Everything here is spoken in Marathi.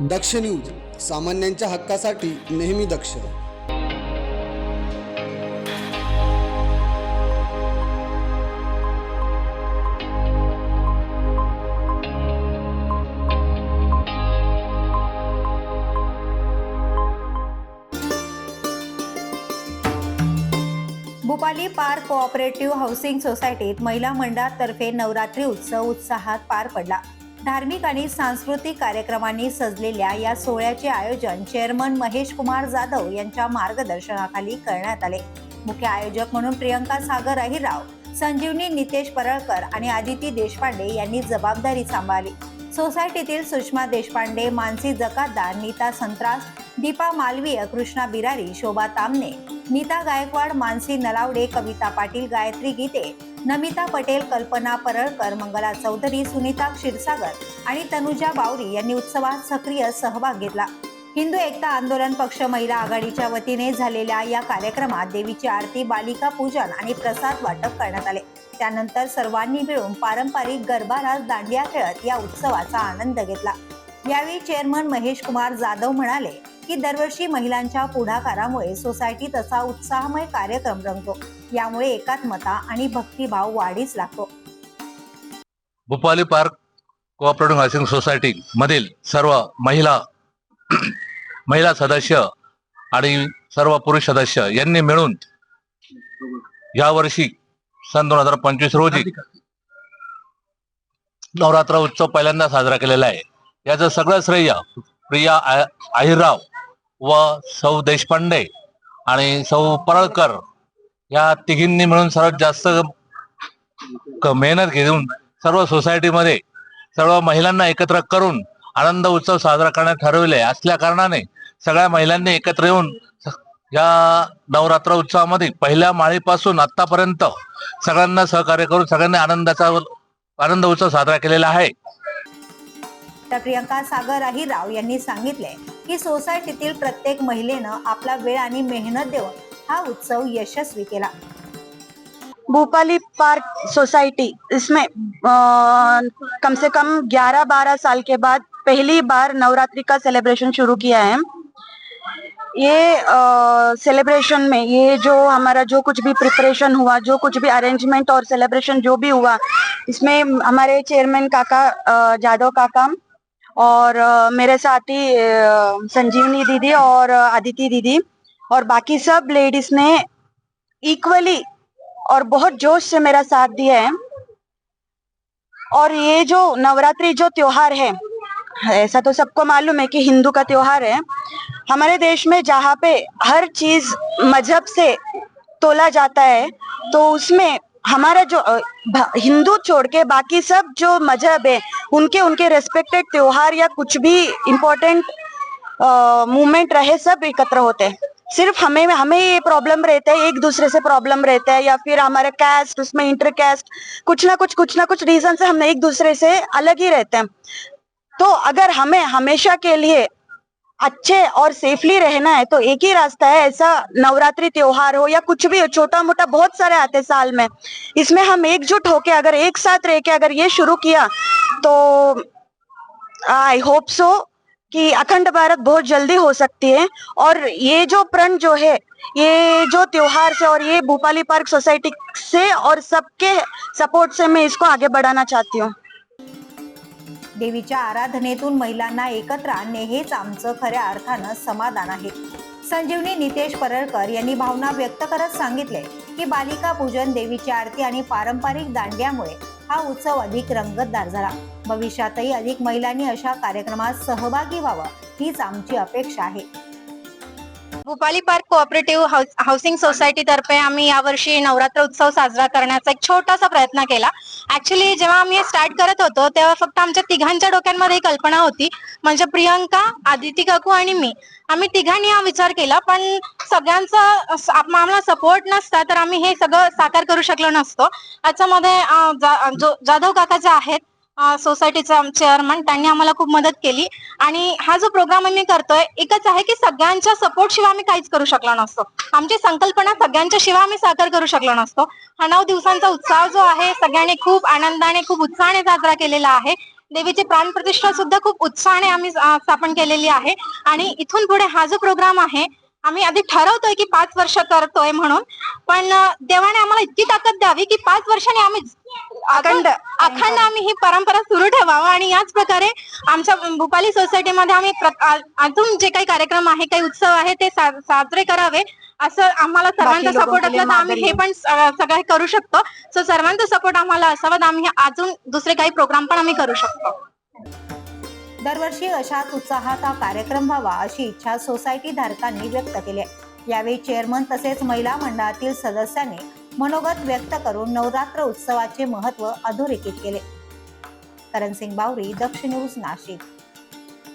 दक्ष न्यूज सामान्यांच्या हक्कासाठी नेहमी दक्ष. भोपाली पार्क कोऑपरेटिव्ह हाऊसिंग सोसायटीत महिला मंडळातर्फे नवरात्री उत्सव उत्साहात पार पडला. धार्मिक आणि सांस्कृतिक कार्यक्रमांनी सजलेल्या या सोहळ्याचे आयोजन चेअरमन महेश कुमार जाधव यांच्या मार्गदर्शनाखाली करण्यात आले. मुख्य आयोजक म्हणून प्रियंका सागर अहिरराव संजीवनी नितेश परळकर आणि आदिती देशपांडे यांनी जबाबदारी सांभाळली. सोसायटीतील सुषमा देशपांडे मानसी जकातदार नीता संत्रास दीपा मालवीय कृष्णा बिरारी शोभा तामने नीता गायकवाड मानसी नलावडे कविता पाटील गायत्री गीते नमिता पटेल कल्पना परळकर मंगला चौधरी सुनीता क्षीरसागर आणि तनुजा बावरी यांनी उत्सवात सक्रिय सहभाग घेतला. हिंदू एकता आंदोलन पक्ष महिला आघाडीच्या वतीने झालेल्या या कार्यक्रमात देवीची आरती बालिका पूजन आणि प्रसाद वाटप करण्यात आले. त्यानंतर सर्वांनी मिळून पारंपरिक गरबारास दांडिया खेळत या उत्सवाचा आनंद घेतला. यावेळी चेअरमन महेश कुमार जाधव म्हणाले की दरवर्षी महिलांच्या पुढाकारामुळे सोसायटीत असा उत्साहमय कार्यक्रम रंगतो. यामुळे एकात्मता आणि भक्तिभाव वाढीस लागतो. Bhupali park cooperative housing society मधील सर्व महिला महिला सदस्य आणि सर्व पुरुष सदस्य यांनी मिळून या वर्षी सन दोन हजार पंचवीस रोजी नवरात्र उत्सव पहिल्यांदा साजरा केलेला आहे. याचं सगळं श्रेय प्रिया आहिरराव व सौ देशपांडे आणि सौ परळकर या तिघींनी मिळून सर्वात जास्त मेहनत घेऊन सर्व सोसायटीमध्ये सर्व महिलांना एकत्र करून आनंद उत्सव साजरा करण्यात ठरविले. असल्या कारणाने सगळ्या महिलांनी एकत्र येऊन या नवरात्र उत्सवामध्ये पहिल्या माळीपासून आतापर्यंत सगळ्यांना सहकार्य करून सगळ्यांनी आनंदाचा आनंद उत्सव साजरा केलेला आहे. तर प्रियंका सागर अहिराव यांनी सांगितले की सोसायटीतील प्रत्येक महिलेनं आपला वेळ आणि मेहनत देऊन हा उत्सव यशस्वी केला. भोपाली पार्क सोसाइटी इसमें अ, कम से कम 11-12 साल के बाद पहली बार नवरात्रि का सेलिब्रेशन शुरू किया है। ये सेलिब्रेशन में ये जो हमारा जो कुछ भी प्रिपरेशन हुआ जो कुछ भी अरेंजमेंट और सेलिब्रेशन जो भी हुआ इसमें हमारे चेयरमैन काका जादव काका और अ, मेरे साथी संजीवनी दीदी और आदिति दीदी और बाकी सब लेडीज़ ने इक्वली और बहुत जोश से मेरा साथ दिया है। और ये जो नवरात्रि जो त्योहार है, ऐसा तो सबको मालूम है कि हिंदू का त्योहार है। हमारे देश में जहाँ पे हर चीज़ मज़हब से तोला जाता है तो उसमें हमारा जो हिंदू छोड़ के बाकी सब जो मज़हब है, उनके उनके रेस्पेक्टेड त्योहार या कुछ भी इम्पोर्टेंट मूवमेंट रहे, सब एकत्र होते हैं। सिर्फ़ हमें हमें ये प्रॉब्लम रहता है, एक दूसरे से प्रॉब्लम रहता है या फिर हमारा कैस्ट उसमें इंटर कैस्ट कुछ ना कुछ कुछ ना कुछ रीजन से हम एक दूसरे से अलग ही रहते हैं। तो अगर हमें हमेशा के लिए अच्छे और सेफली रहना है तो एक ही रास्ता है ऐसा नवरात्रि त्योहार हो या कुछ भी हो छोटा मोटा बहुत सारे आते साल में। इसमें हम एकजुट होके अगर एक साथ रह के अगर ये शुरू किया तो आई होप सो कि अखंड भारत बहुत जल्दी हो सकती है। और ये जो प्रण जो है ये जो त्योहार से और ये भोपाली पार्क सोसाइटी से और सबके सपोर्ट से मैं इसको आगे बढ़ाना चाहती हूँ। देवीच्या आराधनेतून महिलांना एकत्र आणणे हेच आमचं खऱ्या अर्थानं समाधान आहे. संजीवनी नितेश परळकर यांनी भावना व्यक्त करत सांगितले की बालिका पूजन देवीची आरती आणि पारंपरिक दांड्यामुळे हा उत्सव अधिक रंगतदार झाला. भविष्यातही अधिक महिलांनी अशा कार्यक्रमात सहभागी व्हावं हीच आमची अपेक्षा आहे. Bhupali park cooperative house housing society तर्फे आम्ही यावर्षी नवरात्र उत्सव साजरा करण्याचा एक छोटासा प्रयत्न केला. ऍक्च्युली जेव्हा आम्ही हे स्टार्ट करत होतो तेव्हा फक्त आमच्या तिघांच्या डोक्यांमध्ये कल्पना होती. म्हणजे प्रियंका आदिती काकू आणि मी. आम्ही तिघांनी हा विचार केला पण सगळ्यांचा आम्हाला सपोर्ट नसता तर आम्ही हे सगळं साकार करू शकलो नसतो. याच्यामध्ये जाधव काका जे आहेत सोसायटीचे चेअरमन त्यांनी आम्हाला खूप मदत केली. आणि हा जो प्रोग्राम आम्ही करतोय एकच आहे की सगळ्यांच्या सपोर्ट शिवाय आम्ही काहीच करू शकलो नसतो. आमची संकल्पना सगळ्यांच्या शिवाय आम्ही साकार करू शकलो नसतो. हा नऊ दिवसांचा उत्साह जो आहे सगळ्यांनी खूप आनंदाने खूप उत्साहाने साजरा केलेला आहे. देवीची प्राणप्रतिष्ठा सुद्धा खूप उत्साहाने आम्ही स्थापन केलेली आहे. आणि इथून पुढे हा जो प्रोग्राम आहे आम्ही आधी ठरवतोय की पाच वर्ष करतोय म्हणून. पण देवाने आम्हाला इतकी ताकद द्यावी की पाच वर्षांनी आम्ही अखंड अखंड आम्ही ही परंपरा सुरू ठेवावं आणि याच प्रकारे आमच्या भूपाली सोसायटीमध्ये आम्ही अजून जे काही कार्यक्रम आहे काही उत्सव आहे ते साजरे करावे असं आम्हाला सर्वांचा सपोर्ट असला तर आम्ही हे पण सगळं करू शकतो. सो सर्वांचा सपोर्ट आम्हाला असावा तर आम्ही अजून दुसरे काही प्रोग्राम पण आम्ही करू शकतो. दरवर्षी अशाच उत्साहात हा कार्यक्रम व्हावा अशी इच्छा सोसायटी धारकांनी व्यक्त केली आहे. यावेळी चेअरमन तसेच महिला मंडळातील सदस्यांनी मनोगत व्यक्त करून नवरात्र उत्सवाचे महत्त्व अधोरेखित केले. करण सिंग बावरी दक्षिण न्यूज नाशिक.